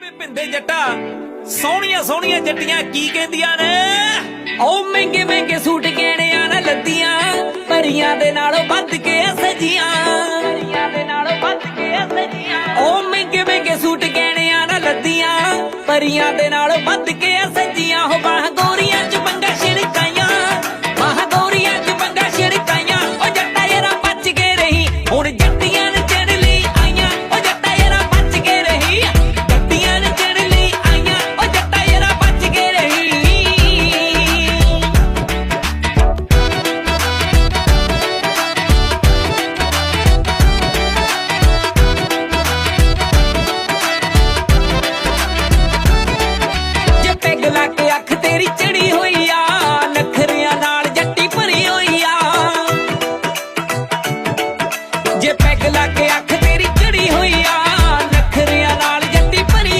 ਵੇ ਜੱਟਾ। ਸੋਹਣੀਆਂ ਸੋਹਣੀਆਂ ਜੱਟੀਆਂ ਕੀ ਕਹਿੰਦੀਆਂ ਨੇ? ਓ ਮਹਿੰਗੇ ਮਹਿੰਗੇ ਸੂਟ ਗਹਿਣਿਆਂ ਨਾਲ ਲੱਦੀਆਂ ਪਰੀਆਂ ਦੇ ਨਾਲੋਂ ਵੱਧ ਕੇ ਸਜੀਆਂ। ਪਰੀਆਂ ਦੇ ਨਾਲੋਂ ਵੱਧ ਕੇ ਸਜੀਆਂ ਓ ਮਹਿੰਗੇ ਮਹਿੰਗੇ ਸੂਟ ਗਹਿਣਿਆਂ ਨਾਲ ਲੱਦੀਆਂ ਪਰੀਆਂ ਦੇ ਨਾਲੋਂ ਵੱਧ ਕੇ ਸਜੀਆਂ। ਹੋ ਬਾਹ ਕੇ ਅੱਖ ਤੇਰੀ ਚੜੀ ਹੋਈ ਆ, ਨਖਰਿਆਂ ਨਾਲ ਜੱਟੀ ਭਰੀ ਹੋਈ ਆ। ਜੇ ਪੈਗ ਲਾ ਕੇ ਅੱਖ